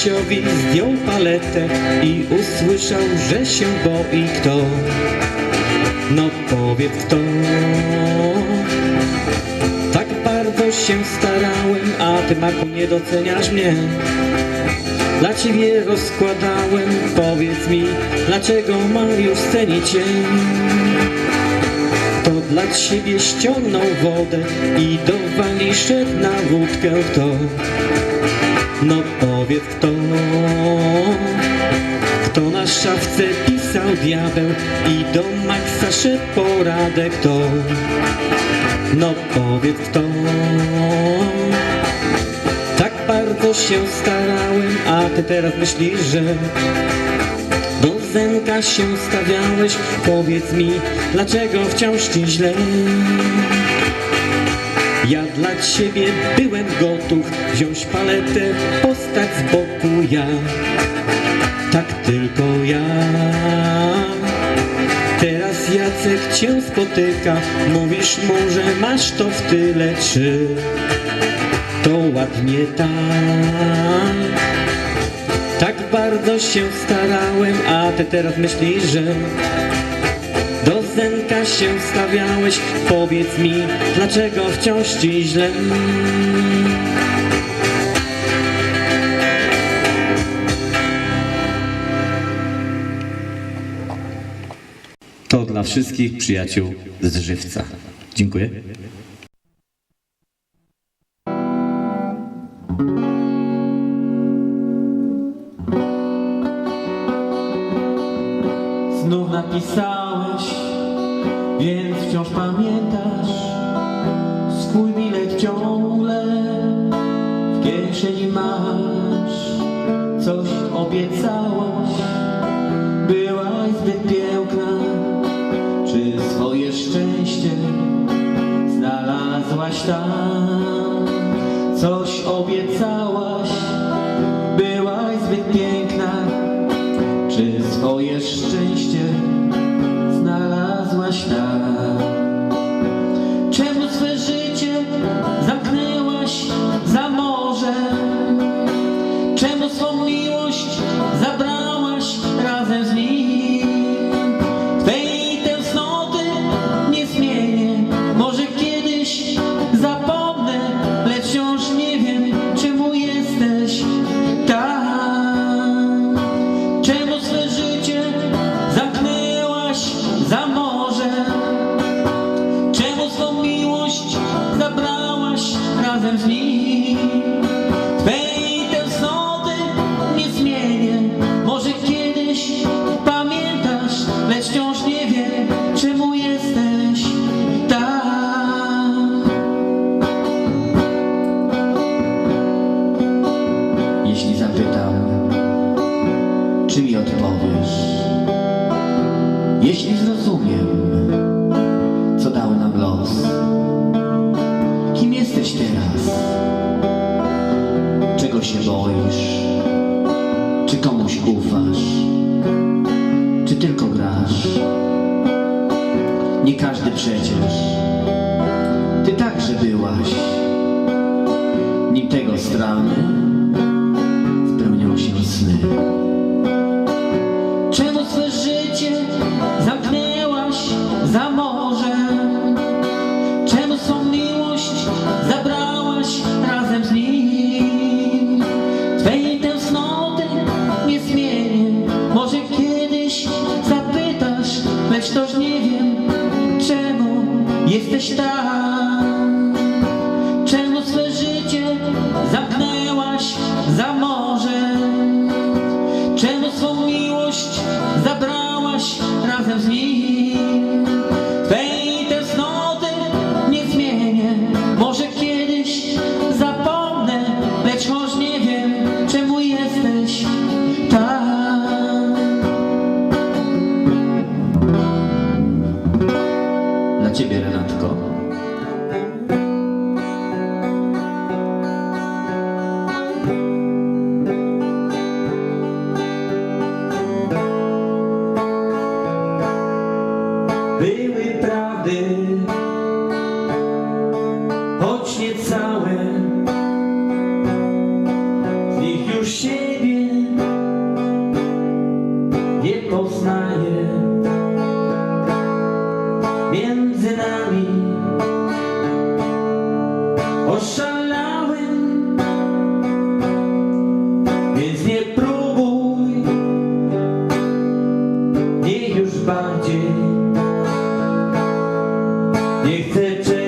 Krzysiowi zdjął paletę i usłyszał, że się boi kto? No powiedz kto Tak bardzo się starałem, a ty Marku nie doceniasz mnie. Dla ciebie rozkładałem, powiedz mi Dlaczego Mariusz ceni cię? To dla ciebie ściągnął wodę i do wali szedł na wódkę kto No powiedz kto? Kto na szafce pisał diabeł i do Maxa szedł poradek to No powiedz kto? Tak bardzo się starałem, a ty teraz myślisz, że do Zenka się stawiałeś? Powiedz mi, dlaczego wciąż ci źle ja dla ciebie byłem gotów wziąć paletę, postać z boku ja tak tylko ja. Teraz Jacek cię spotyka, mówisz mu, że masz to w tyle, czy to ładnie tak? Tak bardzo się starałem, a ty teraz myślisz, że Się stawiałeś, powiedz mi, dlaczego wciąż ci źle? To dla wszystkich przyjaciół z żywca. Dziękuję. Znów wciąż pamiętasz swój bilet ciągle w kieszeni masz. Coś obiecałaś, byłaś zbyt piękna. Czy swoje szczęście znalazłaś tam? Coś obiecałaś, byłaś zbyt piękna. Czy swoje szczęście znalazłaś tam? Razem się boisz? Czy komuś ufasz? Czy tylko grasz? Nie każdy przecież. Ty także byłaś. Nim tego strony spełnią się sny. Jesteś tam. Czemu swe życie zamknęłaś za morze? Czemu swą miłość zabrałaś razem z nim? правдивий правди. Nie chcę